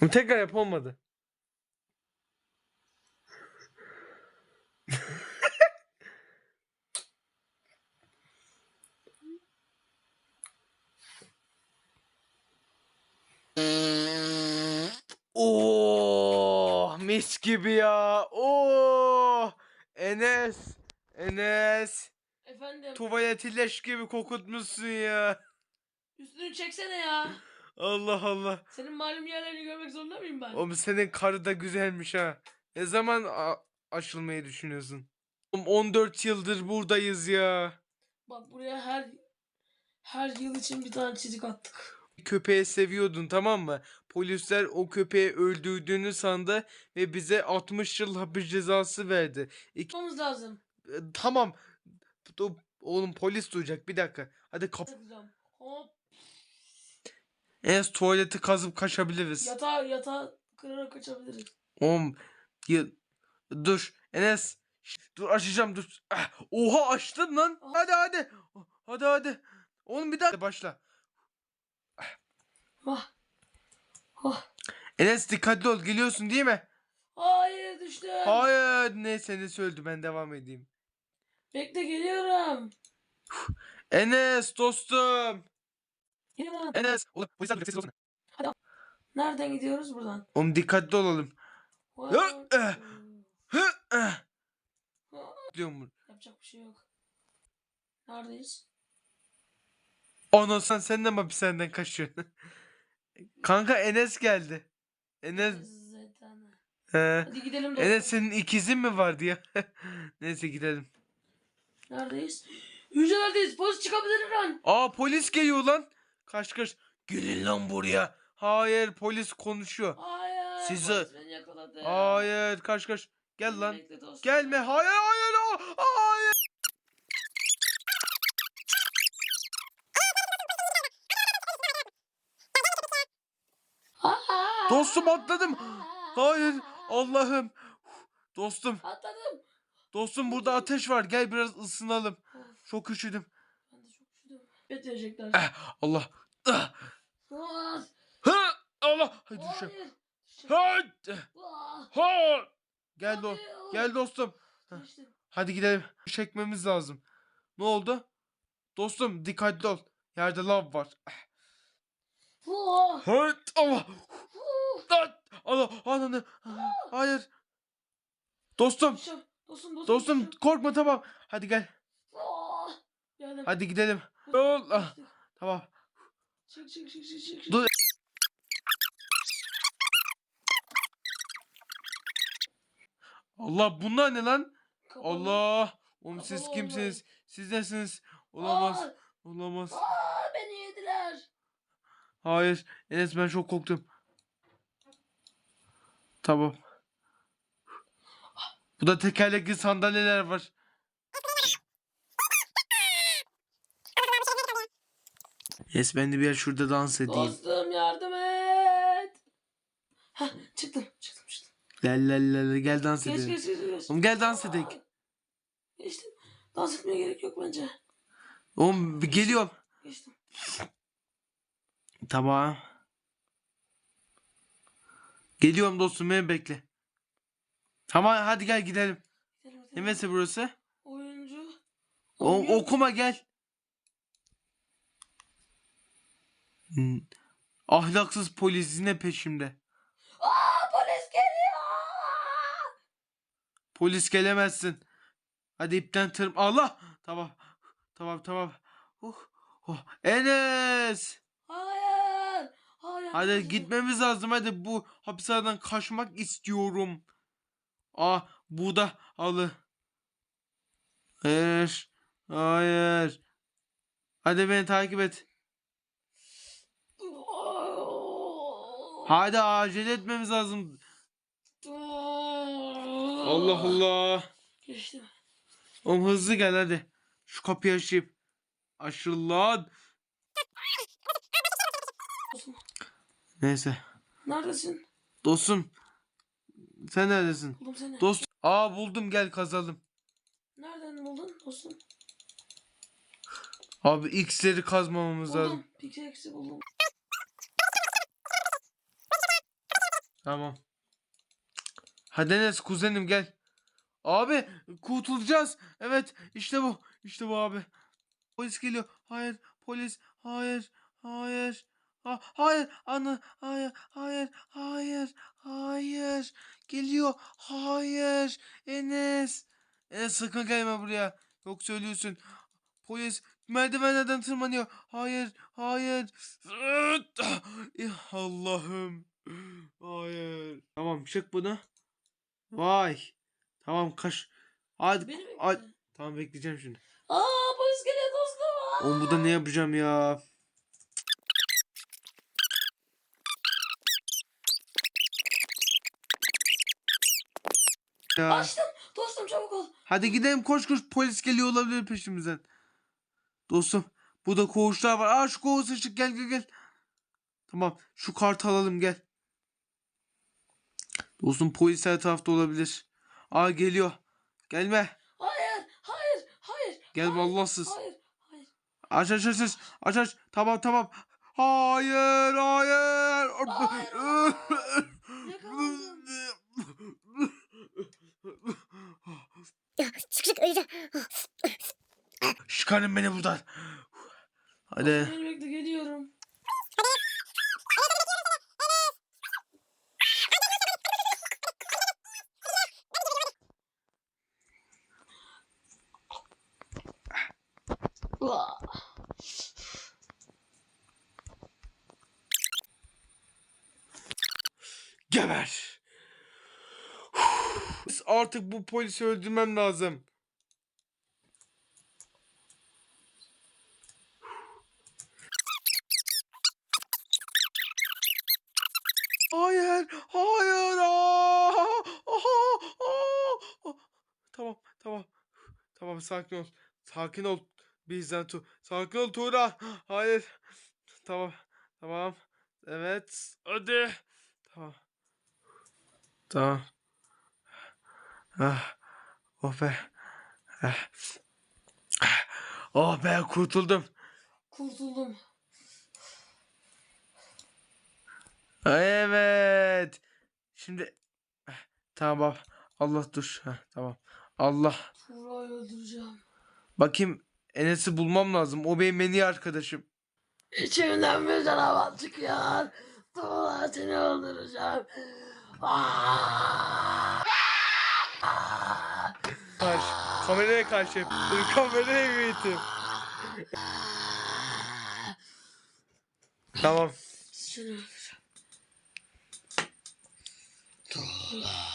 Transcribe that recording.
Bu tekrar yap olmadı. Oo, mis gibi ya. Oo, Enes, Enes, Efendim tuvaleti leş gibi kokutmuşsun ya. üstünü çeksene ya. Allah Allah. Senin malum yerlerini görmek zorunda mıyım ben? Oğlum senin karı da güzelmiş ha. Ne zaman açılmayı düşünüyorsun? Oğlum 14 yıldır buradayız ya. Bak buraya her her yıl için bir tane çizik attık. Köpeği seviyordun tamam mı? Polisler o köpeği öldürdüğünü sandı ve bize 60 yıl hapis cezası verdi. İki... Yapmamız lazım. E, Tamam. Oğlum polis duyacak bir dakika. Hadi kap. Hop En az tuvaleti kazıp kaçabiliriz. yatağı yatağı kırarak kaçabiliriz. Oğlum ya, dur Enes dur açacağım dur. Ah, oha açtın lan. Aha. Hadi hadi. Hadi hadi. Oğlum bir daha başla. Vah. Vah. Enes dikkatli ol geliyorsun değil mi? Hayır düştüm. Hayır neyse ne söyledi ben devam edeyim. Bekle geliyorum. Enes dostum. Geliyorum. Enes. Oğlum polisler duyacak sessiz olsun. Nereden gidiyoruz buradan? Oğlum dikkatli olalım. Eh. Eh. Diyorum bunu. Yapacak bir şey yok. Neredeyiz? Ondan sen sen de mi hapishaneden kaçıyorsun? Kanka Enes geldi. Enes. He. Hadi gidelim dostum. Enes senin ikizin mi vardı ya? Neyse gidelim. Neredeyiz? Hücrelerdeyiz. Polis çıkabilir her an. Aa polis geliyor lan. Kaç kaç. Gelin lan buraya. Hayır polis konuşuyor. Hayır. Sizi- Polis beni yakaladı. Hayır kaç kaç. Gel lan. Bekle dostum. Gelme. Hayır hayır. Hayır. Aa! Dostum atladım. Hayır. Allah'ım. Dostum. Atladım. Dostum burada ateş var. Gel biraz ısınalım. Çok üşüdüm. Bet verecekler. Eh, Allah. Ah, Aa, Hı, Allah. Hadi. Hadi. Aa, Ha. Gel do gel dostum. Hadi gidelim. Çekmemiz lazım. Ne oldu? Dostum dikkatli ol. Yerde lav var. Aa, Hıt Allah. Allah ananı. Hayır. Dostum. Dostum dostum. Dostum korkma tamam. Hadi gel. Hadi gidelim. Allah. Geçtim. Tamam. Çık çık çık çık çık. çık. Dur. Allah bunlar ne lan? Kapalı. Allah. Oğlum Kapalı siz kimsiniz? Siz nesiniz? Olamaz. Aa, Olamaz. aa, beni yediler. Hayır. Enes ben çok korktum. Tamam. Bu da tekerlekli sandalyeler var. Yes ben de bir yer şurada dans edeyim. Dostum yardım et. Hah çıktım çıktım çıktım. Gel gel gel gel dans Geç edelim. geç geç. geç. Oğlum gel dans edelim. Geçtim. Dans etmeye gerek yok bence. Oğlum bir geliyorum. Geçtim. Tamam. Geliyorum dostum beni bekle. Tamam hadi gel gidelim. Gidelim, gidelim. Neresi burası? Oyuncu. O, okuma gel. Hmm. Ahlaksız polis yine peşimde. Aa polis geliyor. Polis gelemezsin. Hadi ipten tırm. Allah. Tamam. Tamam tamam. Uh, uh. Enes. Hayır. Hayır. Hadi hayır. gitmemiz lazım. Hadi bu hapishaneden kaçmak istiyorum. Ah bu da alı. Hayır. Hayır. Hadi beni takip et. Hadi acele etmemiz lazım. Allah Allah. Geçtim. Oğlum hızlı gel hadi. Şu kapıyı açayım. Açıl lan. Neyse. Neredesin? Dostum. Sen neredesin? Buldum seni. Dost. Aa buldum gel kazalım. Nereden buldun dostum? Abi X'leri kazmamamız lazım. Buldum. Pickaxe'i buldum. Tamam. Hadi Enes kuzenim gel. Abi kurtulacağız. Evet işte bu. İşte bu abi. Polis geliyor. Hayır polis. Hayır. Hayır. Ha, hayır anne hayır hayır hayır hayır geliyor hayır Enes Enes sakın gelme buraya yok söylüyorsun polis merdivenlerden tırmanıyor hayır hayır Allah'ım hayır tamam çık bunu vay tamam kaş hadi Beni bekle. tamam bekleyeceğim şimdi Aa polis geliyor dostum. oğlum burada ne yapacağım ya ya Açtım. Dostum çabuk ol. Hadi gidelim koş koş polis geliyor olabilir peşimizden. Dostum burada koğuşlar var. Aa şu koğuş ışık gel gel gel. Tamam şu kartı alalım gel. Dostum polis her tarafta olabilir. Aa geliyor. Gelme. Hayır. Hayır. Hayır. Gel hayır, vallahsız. Hayır. Hayır. Aç aç aç aç. Aç aç. Tamam tamam. Hayır hayır. Hayır, Yakalandım. Çık çık öleceğim. Çıkarın beni buradan. Hadi. Beni bekle geliyorum. Geber. Artık bu polisi öldürmem lazım. Hayır, hayır. Aa! Aha! Aa! Tamam, tamam. Tamam, sakin ol. Sakin ol. Bizden tu. Sakin ol Tuğra. Hayır. Tamam. Tamam. Evet. Hadi. Tamam. Tamam. Ah. Oh be. Ah. Ah. Oh be kurtuldum. Kurtuldum. Evet. Şimdi Ah, tamam. Allah dur. Heh, tamam. Allah. Tuğra'yı öldüreceğim. Bakayım Enes'i bulmam lazım. O benim en iyi arkadaşım. İçimden bir canavar çıkıyor. Tuğra seni öldüreceğim. Karşı. Kameraya karşı yap. Kameraya eğitim. Tamam. Öldüreceğim. Tuğra.